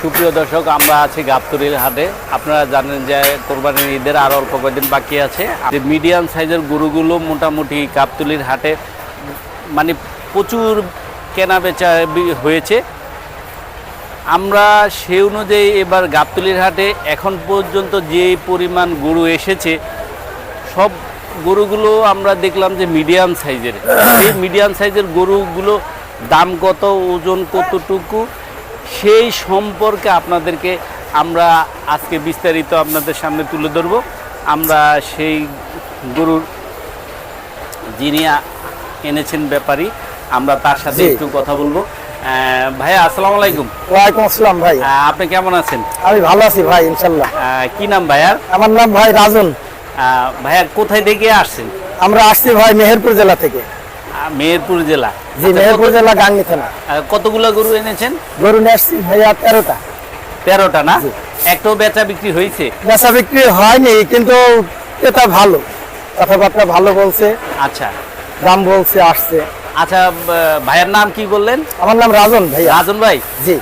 সুপ্রিয় দর্শক, আমরা আছি গাবতলির হাটে। আপনারা জানেন যে কোরবানির ঈদের আর অল্প কয়েকদিন বাকি আছে। যে মিডিয়াম সাইজের গরুগুলো মোটামুটি গাবতলির হাটে মানে প্রচুর কেনা বেচা হয়েছে। আমরা সে অনুযায়ী এবার গাবতলির হাটে এখন পর্যন্ত যে পরিমাণ গরু এসেছে, সব গরুগুলো আমরা দেখলাম যে মিডিয়াম সাইজের এই মিডিয়াম সাইজের গরুগুলো দাম কত, ওজন কতটুকু সেই সম্পর্কে আপনাদেরকে আমরা আজকে বিস্তারিত আপনাদের সামনে তুলে ধরব। আমরা সেই গরুর যিনি এনেছেন ব্যাপারী আমরা তার সাথে একটু কথা বলব। আহ, ভাইয়া আসসালামু আলাইকুম। ওয়ালাইকুম আসসালাম ভাই। আপনি কেমন আছেন? আমি ভালো আছি ভাই ইনশাল্লাহ। কি নাম ভাইয়ার? আমার নাম ভাই রাজন। ভাইয়া কোথায় থেকে আসছেন? আমরা আসছি ভাই মেহেরপুর জেলা থেকে। মেহেরপুর জেলা। জি আচ্ছা, মেহেরপুর জেলা গাংনি থানা কতগুলো গরু এনেছেন? গরু নিয়ে আসছি ভাইয়া তেরোটা। তেরোটা না। একটাও বেচা বিক্রি হয়েছে? বেচা বিক্রি হয়নি কিন্তু এটা ভালো। কথাবার্তা ভালো বলছে। আচ্ছা। দাম বলছে আসছে। আচ্ছা ভাইয়ের নাম কি বললেন? আমার নাম রাজন ভাই রাজন ভাই? জি।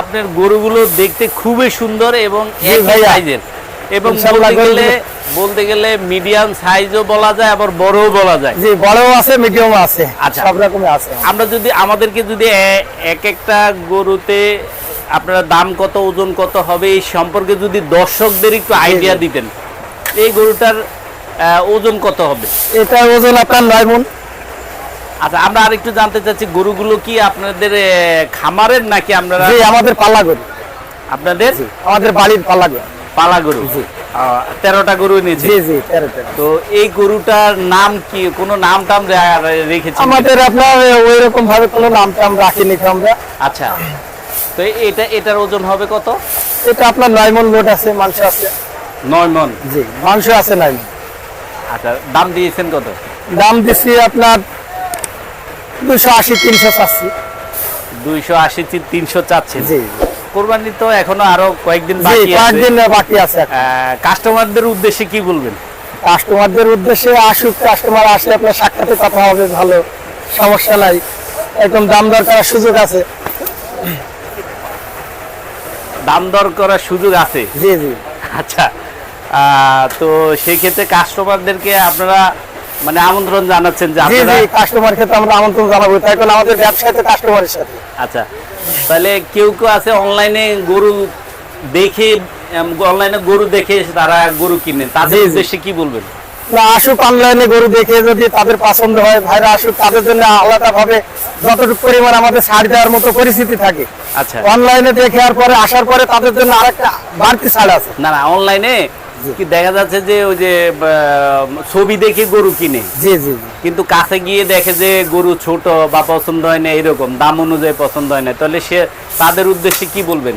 আপনার গরুগুলো দেখতে খুবই সুন্দর এবং ভাইয়া। সাইজের। এবং বলতে গেলে বলতে গেলে মিডিয়াম সাইজও বলা যায় আবার বড়ও বলা যায়। জি বড় আছে মিডিয়াম আছে। আচ্ছা। সব রকমের আছে। আমরা যদি আমাদেরকে যদি এক একটা গরুতে আপনারা দাম কত ওজন কত হবে এই সম্পর্কে যদি দর্শকদের একটু আইডিয়া দিতেন। এই গরুটার ওজন কত হবে? এটা ওজন আপনার নয় মন। আচ্ছা আমরা আরেকটু জানতে চাচ্ছি গরুগুলো কি আপনাদের খামারের নাকি আপনারা আমাদের পাল্লা গরু। আপনাদের? আমাদের বাড়ির পাল্লা গরু। পালা গরু? তেরোটা গরু জি জি তো এই গরুটার নাম কি? কোনো নাম টাম রে- রেখেছেন কি? আমাদের আপনার ওই রকম ভাবে কোনো নাম টাম রাখিনি আমরা। আচ্ছা। তো এটা এটার ওজন হবে কত? এটা আপনার নয় মন লোড আছে মাংস আছে। নয় মন? জি মাংস আছে নয় মণ। আচ্ছা দাম দিয়েছেন কত? দাম দিচ্ছি আপনার দুশো আশি তিনশো চাচ্ছি। দুইশো আশি তিনশো চাচ্ছেন। জি। কোরবানি তো এখনও আরও কয়েকদিন বাকি কয়েকদিন বাকি আছে। কাস্টমারদের উদ্দেশ্যে কি বলবেন? কাস্টমারদের উদ্দেশ্যে আসুক কাস্টমার আসলে আপনার সাক্ষাতে কথা হবে ভালো সমস্যা নাই। একদম দাম দর করার সুযোগ আছে। দাম দর করার সুযোগ আছে? জি জি। আচ্ছা তো সেই ক্ষেত্রে কাস্টমারদেরকে আপনারা মানে আমন্ত্রণ জানাচ্ছেন যে জি জি কাস্টমার ক্ষেত্রে আমরা আমন্ত্রণ জানাব। তাই কারণ আমাদের ব্যবসায় তো কাস্টমারের সাথে। আচ্ছা তাহলে কেউ কেউ আছে অনলাইনে গরু দেখে অনলাইনে গরু দেখে তারা গরু কিনেন। তাদের। উদ্দেশ্যে কি বলবেন? না আসুক অনলাইনে গরু দেখে যদি তাদের পছন্দ হয় ভাইরা আসুক তাদের জন্য আলাদা ভাবে যতটুকু পরিমাণ আমাদের ছাড় দেওয়ার মতো পরিস্থিতি থাকে। আচ্ছা। অনলাইনে দেখে আর পরে আসার পরে তাদের জন্য আরেকটা বাড়তি ছাড় আছে। না না অনলাইনে কি দেখা যাচ্ছে যে ওই যে ছবি দেখে গরু কিনে। জি জি। কিন্তু কাছে গিয়ে দেখে যে গরু ছোট বা পছন্দ হয় না এরকম দাম অনুযায়ী পছন্দ হয় না। তাহলে সে তাদের উদ্দেশ্যে কি বলবেন?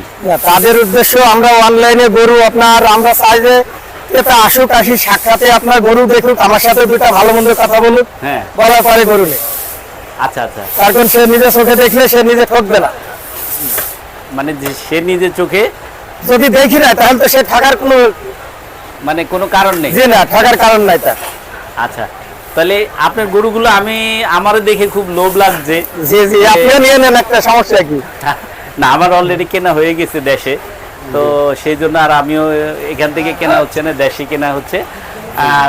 তাদের উদ্দেশ্য আমরা অনলাইনে গরু আপনার আমরা চাই যে এটা আসুক আসি সাক্ষাতে আপনার গরু দেখুক আমার সাথে দুটা ভালো মন্দ কথা বলুক হ্যাঁ। বলার পরে গরু নেই। আচ্ছা আচ্ছা। কারণ সে নিজে চোখে দেখলে সে নিজে ঠকবে না। মানে সে নিজের চোখে যদি দেখি না তাহলে তো সে থাকার কোনো মানে কোনো কারণ নেই? যে না থাকার কারণ নাই তা আচ্ছা তাহলে আপনার গরুগুলো আমি আমারও দেখে খুব লোভ লাগছে। জি জি আপনিও নিয়ে নেন একটা সমস্যা কি? না আমার অলরেডি কেনা হয়ে গেছে দেশে। তো সেই জন্য আর আমিও এখান থেকে কেনা হচ্ছে না দেশে কেনা হচ্ছে।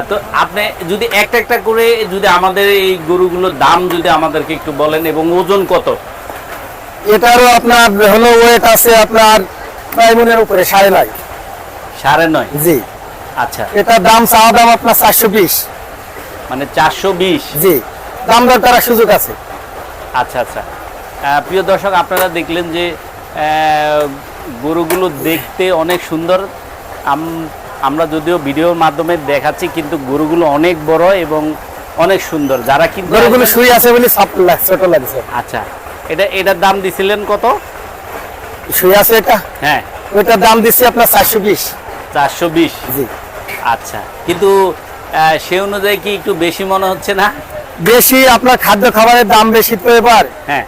তো আপনি যদি একটা একটা করে যদি আমাদের এই গরুগুলোর দাম যদি আমাদেরকে একটু বলেন এবং ওজন কত? এটারও আপনার হলো ওয়েট আছে আপনার প্রায় মনের উপরে সাড়ে নয়। সাড়ে নয়? জি। আচ্ছা। এটার দাম চাওয়া দাম আপনার চারশো বিশ। মানে চারশো বিশ? জি দাম দর করার সুযোগ আছে। আচ্ছা আচ্ছা। প্রিয় দর্শক আপনারা দেখলেন যে গরুগুলো দেখতে অনেক সুন্দর। আম- আমরা যদিও ভিডিওর মাধ্যমে দেখাচ্ছি কিন্তু গরুগুলো অনেক বড় এবং অনেক সুন্দর। যারা কিন্তু গরুগুলো শুয়ে আছে বলে ছোট লাগছে। আচ্ছা। এটা এটার দাম দিছিলেন কত? শুয়ে আছে এটা? হ্যাঁ। ওইটার দাম দিচ্ছি আপনার চারশো বিশ। চারশো বিশ। জি। আচ্ছা কিন্তু সে অনুযায়ী কি একটু বেশি মনে হচ্ছে না? বেশি আপনার খাদ্য খাবারের দাম বেশি তো এবার। হ্যাঁ।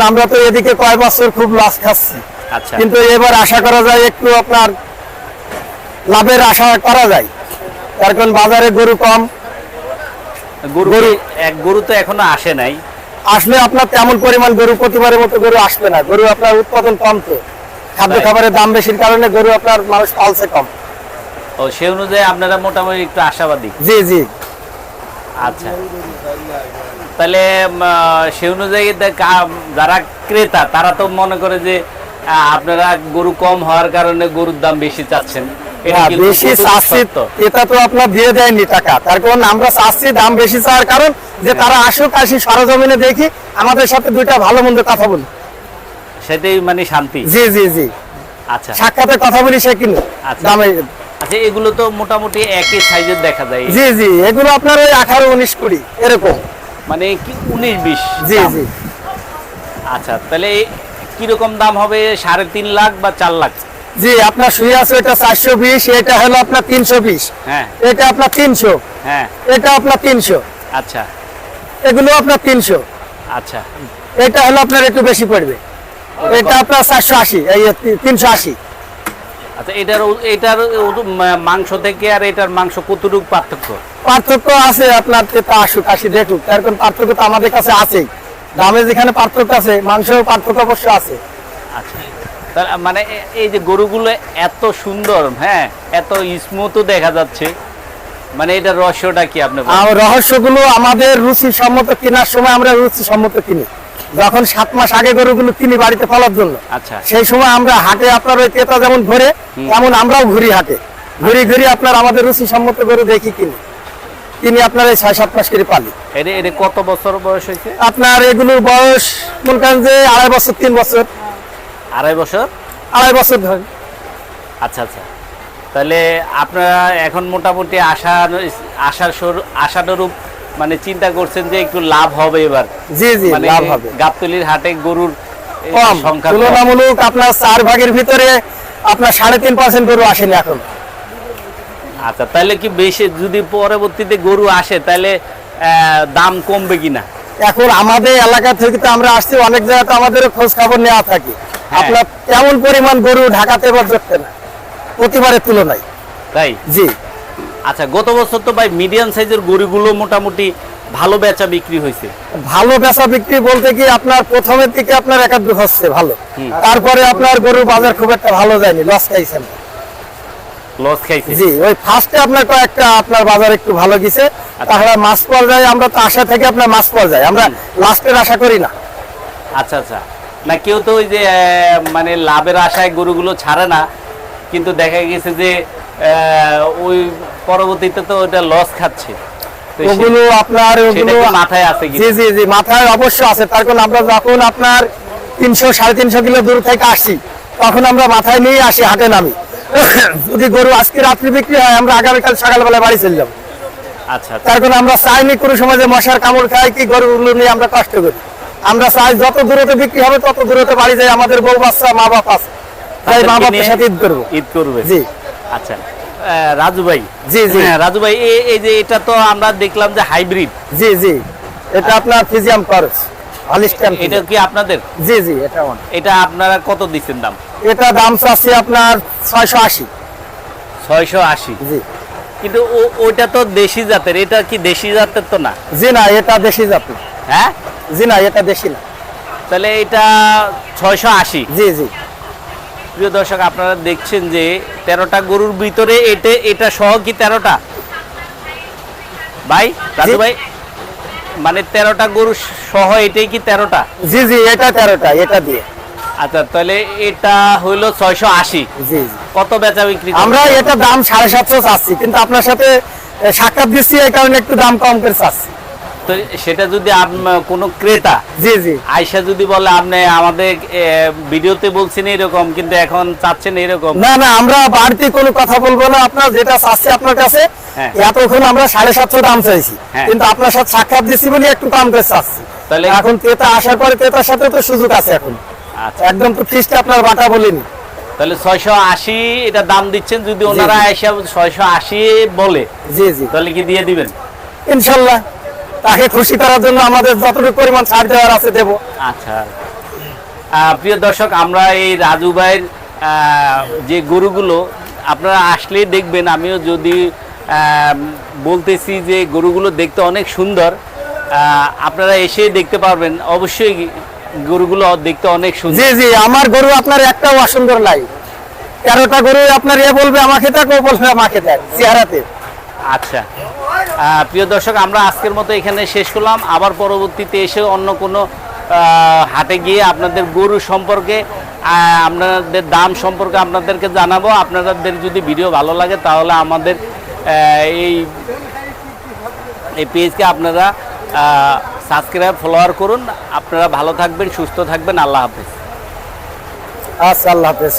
আমরা তো এদিকে কয় বছর খুব লস খাচ্ছি। আচ্ছা। কিন্তু এবার আশা করা যায় একটু আপনার লাভের আশা করা যায়। কারণ বাজারে গরু কম। গরু গরু- এক গরু তো এখনও আসে নাই। আসলে আপনার তেমন পরিমাণ গরু প্রতিবারের মতো গরু আসবে না। গরু আপনার উৎপাদন কম তো। খাদ্য খাবারের দাম বেশির কারণে গরু আপনার মানুষ পালছে কম। ও সে অনুযায়ী আপনারা মোটামুটি একটু আশাবাদী। জি জি। আচ্ছা। তাহলে সে অনুযায়ী যারা ক্রেতা তারা তো মনে করে যে আপনারা গরু কম হওয়ার কারণে গরুর দাম বেশি চাচ্ছেন। এটা হ্যাঁ, বেশি চাচ্ছি এটা তো আপনার দিয়ে দেয়নি টাকা। তার কারণ আমরা চাচ্ছি দাম বেশি চাওয়ার কারণ যে তারা আসুক আসি সরজমিনে দেখি আমাদের সাথে দুইটা ভালো মন্দ কথা বলি। সেটাই মানে শান্তি। জি জি জি। আচ্ছা। সাক্ষাতে কথা বলি সে কিনে। আচ্ছা। দামে আচ্ছা এগুলো তো মোটামুটি একই সাইজের দেখা যায়। জি জি এগুলো আপনার ওই আঠারো উনিশ কুড়ি এরকম। মানে কি উনিশ বিশ জি জি। আচ্ছা তাহলে কীরকম দাম হবে? সাড়ে তিন লাখ বা চার লাখ? জি আপনার শুয়ে আছে এটা চারশো বিশ এটা হলো আপনার তিনশো বিশ। হ্যাঁ। এটা আপনার তিনশো। হ্যাঁ। এটা আপনার তিনশো। আচ্ছা। এগুলো আপনার তিনশো। আচ্ছা। এটা হলো আপনার একটু বেশি পড়বে। এটা আপনার চারশো আশি এই তিনশো আশি। আচ্ছা এটার এটার মাংস থেকে আর এটার মাংস কতটুকু পার্থক্য? পার্থক্য আছে আপনার ক্রেতা আসুক আসি দেখুক। তার কারণ পার্থক্য তো আমাদের কাছে আছেই। দামে যেখানে পার্থক্য আছে মাংসের পার্থক্য অবশ্য আছে। আচ্ছা। মানে এই যে গরুগুলো এত সুন্দর হ্যাঁ এত স্মুথও দেখা যাচ্ছে মানে এটার রহস্যটা কি আপনি বলেন? আর রহস্যগুলো আমাদের রুচি সম্মত কেনার সময় আমরা রুচি সম্মত কিনি। যখন সাত মাস আগে গরুগুলো তিনি বাড়িতে পালার জন্য। আচ্ছা। সেই সময় আমরা হাটে আপনার ওই ক্রেতা যেমন ঘুরে তেমন আমরাও ঘুরি হাটে। ঘুরি ঘুরি আপনার আমাদের রুচি সম্মত গরু দেখি কিনি। তিনি আপনার এই ছয় সাত মাস করে পালি। এটা কত বছর বয়স হয়েছে? আপনার এগুলোর বয়স মনে করেন যে আড়াই বছর তিন বছর। আড়াই বছর? আড়াই বছর ধরে। আচ্ছা আচ্ছা। তাহলে আপনারা এখন মোটামুটি আশা আশার আশানুরূপ মানে চিন্তা করছেন যে একটু লাভ হবে এবার। জি জি মানে লাভ হবে। গাবতলির হাটে গরুর কম সংখ্যা তুলনামূলক আপনার চার ভাগের ভিতরে আপনার সাড়ে তিন পার্সেন্ট গরু আসেনি এখন। আচ্ছা তাহলে কি বেশি যদি পরবর্তীতে গরু আসে তাহলে দাম কমবে কিনা? এখন আমাদের এলাকা থেকে তো আমরা আসছি অনেক জায়গাতে আমাদের খোঁজ খবর নেওয়া থাকে। হ্যাঁ। আপনার তেমন পরিমাণ গরু ঢাকাতে এবার ধরতে না প্রতিবারের তুলনায়। তাই? জি। আচ্ছা গত বছর তো ভাই মিডিয়াম সাইজের গরুগুলো মোটামুটি ভালো বেচা বিক্রি হয়েছে। ভালো বেচা বিক্রি বলতে কি আপনার প্রথমের দিকে আপনার একাধিক হচ্ছে ভালো। তারপরে আপনার গরুর বাজার খুব একটা ভালো যায়নি লস খাইছেন। লস খাইছে জি ওই ফার্স্টে আপনার কয়েকটা আপনার বাজার একটু ভালো গেছে। আচ্ছা। তাহলে মাছ পাওয়া যায় আমরা তো আশা থেকে আপনার মাছ পাওয়া যায়। আমরা লাস্টের আশা করি না। আচ্ছা আচ্ছা। না কেউ তো ওই যে মানে লাভের আশায় গরুগুলো ছাড়ে না কিন্তু দেখা গেছে যে ওই পরবর্তীতে তো ওটা লস খাচ্ছে। ওগুলো আপনার ওগুলো মাথায় আছে জি জি জি মাথায় অবশ্য আছে। তার কারণ আমরা যখন আপনার তিনশো সাড়ে তিনশো কিলো দূর থেকে আসি তখন আমরা মাথায় নিয়ে আসি হাটে নামি। যদি গরু আজকে রাত্রি বিক্রি হয় আমরা আগামীকাল বাড়ি চলে যাব আচ্ছা আচ্ছা। তার কারণ আমরা চাইনি কোনো সময় যে মশার কামড় খাই কি গরুগুলো নিয়ে আমরা কষ্ট করি। আমরা চাই যত দূরতে বিক্রি হবে তত দূরতে বাড়ি যাই। আমাদের বউ বাচ্চা মা বাপ আছে। তাই মা বাপের সাথে ঈদ করব। ঈদ করবে। জি। আচ্ছা। রাজু ভাই। জি, জি। হ্যাঁ, রাজু ভাই এই- যে এটা তো আমরা দেখলাম যে হাইব্রিড জি জি। এটা আপনার ফিজিয়াম খরচ এটা কি আপনাদের? জি জি এটা এটা আপনারা কত দিচ্ছেন দাম? এটা দাম চাচ্ছি আপনার ছয়শো আশি। ছয়শো আশি। জি। কিন্তু ওইটা তো দেশি জাতের এটা কি দেশি জাতের তো না? জি না এটা দেশি জাতি হ্যাঁ? জি না এটা দেশি না। তাহলে এটা ছয়শো আশি। জি জি। প্রিয় দর্শক আপনারা দেখছেন যে তেরোটা গরুর ভিতরে এটা এটা সহ কি তেরোটা? ভাই রাজু। ভাই মানে তেরোটা গরু সহ এটাই কি তেরোটা? জি জি এটা তেরোটা এটা দিয়ে। আচ্ছা তাহলে এটা হইল ছয়শো আশি। জি জি। কত বেচা বিক্রি আমরা এটা দাম সাড়ে সাতশো চাচ্ছি কিন্তু আপনার সাথে সাক্ষাৎ দিচ্ছি এই কারণে একটু দাম কম করে চাচ্ছি। তো সেটা যদি কোনো ক্রেতা জি জি। আয়সা যদি বলে আপনি আমাদের ভিডিওতে বলছেন এরকম কিন্তু এখন চাচ্ছেন এরকম না না আমরা বাড়তি কোনো কথা বলব না। আপনার যেটা চাচ্ছি আপনার কাছে হ্যাঁ। এতক্ষণ আমরা সাড়ে সাতশো দাম চাইছি। হ্যাঁ। কিন্তু আপনার সাথে সাক্ষাৎ দিচ্ছি বলে একটু করে চাচ্ছি। তাহলে এখন ক্রেতা আসার পরে ক্রেতার সাথে তো সুযোগ আছে এখন। আচ্ছা। একদম তো ফিসটা আপনার বাটা বলিনি। তাহলে ছয়শো আশি এটা দাম দিচ্ছেন যদি ওনারা। এসে ছয়শো আশি বলে জি জি। তাহলে কি দিয়ে দিবেন? ইনশাল্লাহ। তাকে খুশি করার জন্য আমাদের যতটুকু পরিমাণ ছাড় দেওয়ার আছে দেবো। আচ্ছা। প্রিয় দর্শক আমরা এই রাজু ভাইয়ের যে গরুগুলো আপনারা আসলেই দেখবেন আমিও যদি বলতেছি যে গরুগুলো দেখতে অনেক সুন্দর আপনারা এসে দেখতে পারবেন। অবশ্যই গরুগুলো দেখতে অনেক সুন্দর। জি জি আমার গরু আপনার একটাও অসুন্দর নাই। তেরোটা গরু আপনার এ বলবে আমাকে দেখ ও বলবে আমাকে দেখ চেহারাতে। আচ্ছা। প্রিয় দর্শক, আমরা আজকের মতো এখানে শেষ করলাম। আবার পরবর্তীতে এসে অন্য কোনো হাটে গিয়ে আপনাদের গরু সম্পর্কে আপনাদের দাম সম্পর্কে আপনাদেরকে জানাব। আপনাদের যদি ভিডিও ভালো লাগে, তাহলে আমাদের এই এই পেজকে আপনারা সাবস্ক্রাইব ফলোয়ার করুন। আপনারা ভালো থাকবেন, সুস্থ থাকবেন। আল্লাহ হাফেজ। আচ্ছা আল্লাহ হাফেজ।